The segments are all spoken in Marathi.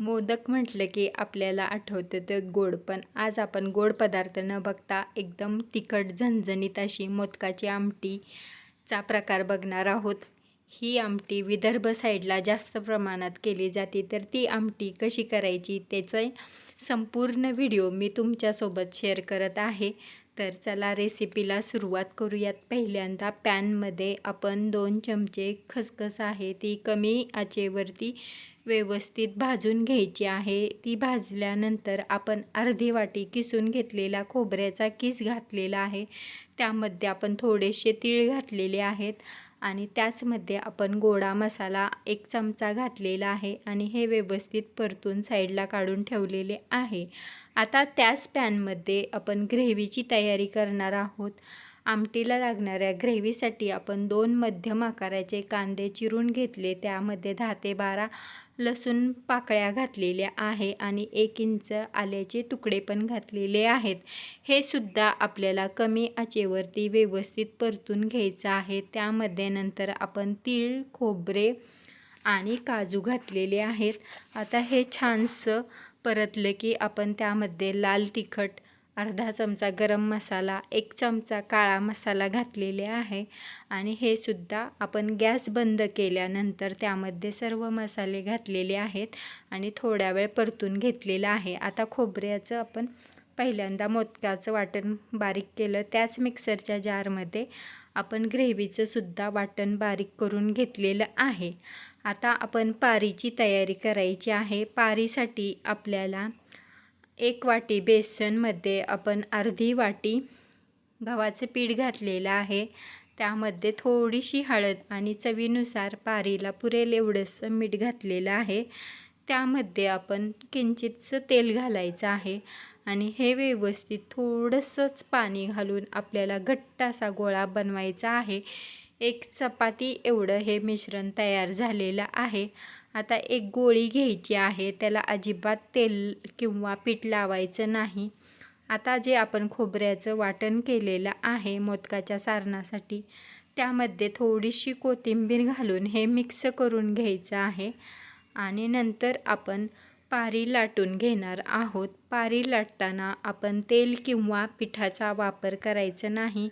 मोदक म्हटलं की आपल्याला आठवतं तर गोड पण आज आपण गोड पदार्थ न बघता एकदम तिखट झणझणीत अशी मोदकाची आमटीचा प्रकार बघणार आहोत. ही आमटी विदर्भ साईडला जास्त प्रमाणात केली जाते तर ती आमटी कशी करायची त्याचं संपूर्ण व्हिडिओ मी तुमच्यासोबत शेअर करत आहे. तर चला रेसिपीला सुरुवात करूयात. पहिल्यांदा पॅनमध्ये आपण दोन चमचे खसखस आहे ती कमी आचेवरती व्यवस्थित भाजून घ्यायची आहे. ती भाजल्यानंतर आपण अर्धी वाटी किसून घेतलेला खोबऱ्याचा किस घातलेला आहे. त्यामध्ये आपण थोडेसे तीळ घातलेले आहेत. आणि त्याचमध्ये आपण गोडा मसाला एक चमचा घातलेला आहे आणि हे व्यवस्थित परतून साईडला काढून ठेवलेले आहे. आता त्याच पॅनमध्ये आपण ग्रेव्हीची तयारी करणार आहोत. आमटीला लागणाऱ्या ग्रेव्हीसाठी आपण दोन मध्यम आकाराचे कांदे चिरून घेतले. त्यामध्ये दहा ते बारा लसूण पाकळ्या घातलेल्या आहे आणि एक इंच आल्याचे तुकडे पण घातलेले आहेत. हे सुद्धा आपल्याला कमी आचेवरती व्यवस्थित परतून घ्यायचं आहे. त्यामध्ये नंतर आपण तीळ खोबरे आणि काजू घातलेले आहेत. आता हे छानसं परतलं की आपण त्यामध्ये लाल तिखट अर्धा चमचा गरम मसाला एक चमचा काळा मसाला घातलेले आहे आणि हे सुद्धा आपण गॅस बंद केल्यानंतर त्यामध्ये सर्व मसाले घातलेले आहेत आणि थोड्या वेळ परतून घेतलेलं आहे. आता खोबऱ्याचं आपण पहिल्यांदा मोदकाचं वाटण बारीक केलं. त्याच मिक्सरच्या जारमध्ये आपण ग्रेव्हीचं सुद्धा वाटण बारीक करून घेतलेलं आहे. आता आपण पारीची तयारी करायची आहे. पारीसाठी आपल्याला एक वाटी बेसनमध्ये आपण अर्धी वाटी गव्हाचं पीठ घातलेलं आहे. त्यामध्ये थोडीशी हळद आणि चवीनुसार पारीला पुरेल एवढंसं मीठ घातलेलं आहे. त्यामध्ये आपण किंचितचं तेल घालायचं आहे आणि हे व्यवस्थित थोडंसंच पाणी घालून आपल्याला घट्ट असा गोळा बनवायचा आहे. एक चपाती एवढं हे मिश्रण तयार झालेलं आहे. आता एक गोळी घ्यायची आहे त्याला अजिबात तेल किंवा पीठ लावायचं नाही. आता जे आपण खोबऱ्याचं वाटण केलेलं आहे मोदकाच्या सारणासाठी त्यामध्ये थोडीशी कोथिंबीर घालून हे मिक्स करून घ्यायचं आहे. आणि नंतर आपण पारी लाटून घेणार आहोत. पारी लाटताना आपण तेल किंवा पिठाचा वापर करायचा नाही.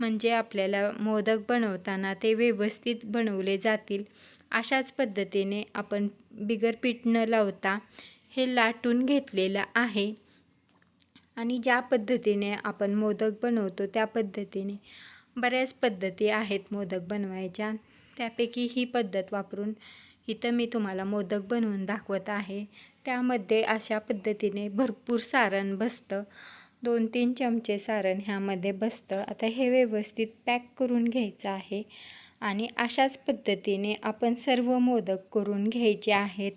म्हणजे आपल्याला मोदक बनवताना ते व्यवस्थित बनवले जातील. अशाच पद्धतीने आपण बिगर पीठ न लावता हे लाटून घेतलेलं आहे. आणि ज्या पद्धतीने आपण मोदक बनवतो त्या पद्धतीने बऱ्याच पद्धती आहेत मोदक बनवायच्या. त्यापैकी ही पद्धत वापरून इथं मी तुम्हाला मोदक बनवून दाखवत आहे. त्यामध्ये अशा पद्धतीने भरपूर सारण बसतं. दोन तीन चमचे सारण ह्यामध्ये बसतं. आता हे व्यवस्थित पॅक करून घ्यायचं आहे. आणि अशाच पद्धतीने आपण सर्व मोदक करून घ्यायचे आहेत.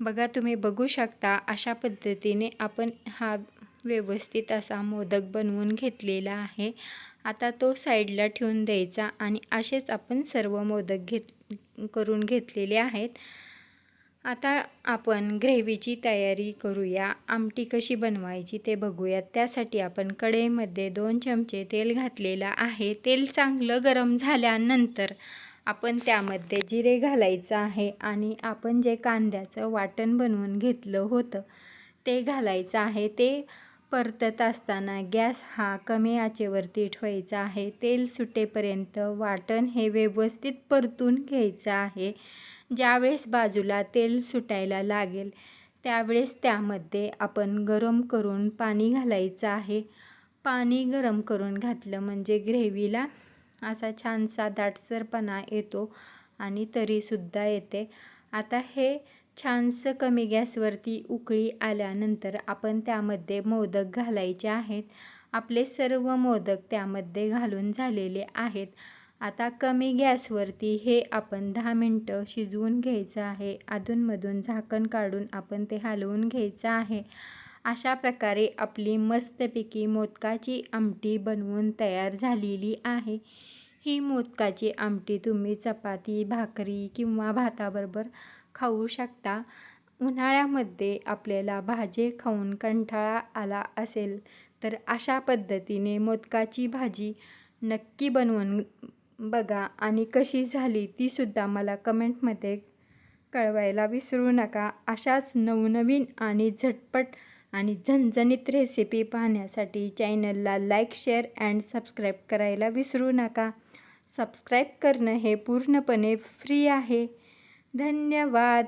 बघा तुम्ही बघू शकता अशा पद्धतीने आपण हा व्यवस्थित असा मोदक बनवून घेतलेला आहे. आता तो साईडला ठेवून द्यायचा आणि असेच आपण सर्व मोदक घेत करून घेतलेले आहेत. आता आपण ग्रेव्हीची तयारी करूया. आमटी कशी बनवायची ते बघूयात. त्यासाठी आपण कढईमध्ये दोन चमचे तेल घातलेलं आहे. तेल चांगलं गरम झाल्यानंतर आपण त्यामध्ये जिरे घालायचं आहे आणि आपण जे कांद्याचं वाटण बनवून घेतलं होतं ते घालायचं आहे. ते परतत असताना गॅस हा कमी आचेवरती ठेवायचा आहे. तेल सुटेपर्यंत वाटण हे व्यवस्थित परतून घ्यायचं आहे. ज्यावेळेस बाजूला तेल सुटायला लागेल त्यावेळेस त्यामध्ये आपण गरम करून पाणी घालायचं आहे. पाणी गरम करून घातलं म्हणजे ग्रेव्हीला असा छानसा दाटसरपणा येतो आणि तरीसुद्धा येते. आता हे छानसं कमी गॅसवरती उकळी आल्यानंतर आपण त्यामध्ये मोदक घालायचे आहेत. आपले सर्व मोदक त्यामध्ये घालून झालेले आहेत. आता कमी गॅसवरती हे आपण दहा मिनटं शिजवून घ्यायचं आहे. अधूनमधून झाकण काढून आपण ते हलवून घ्यायचं आहे. अशा प्रकारे आपली मस्तपैकी मोदकाची आमटी बनवून तयार झालेली आहे. ही मोदकाची आमटी तुम्ही चपाती भाकरी किंवा भाताबरोबर खाऊ शकता. उन्हाळ्यामध्ये आपल्याला भाजी खाऊन कंटाळा आला असेल तर अशा पद्धतीने मोदकाची भाजी नक्की बनवून बघा आणि कशी झाली तीसुद्धा मला कमेंटमध्ये कळवायला विसरू नका. अशाच नवनवीन आणि झटपट आणि झणझणीत रेसिपी पाहण्यासाठी चॅनलला लाईक शेअर अँड सबस्क्राईब करायला विसरू नका. सबस्क्राईब करणं हे पूर्णपणे फ्री आहे. धन्यवाद.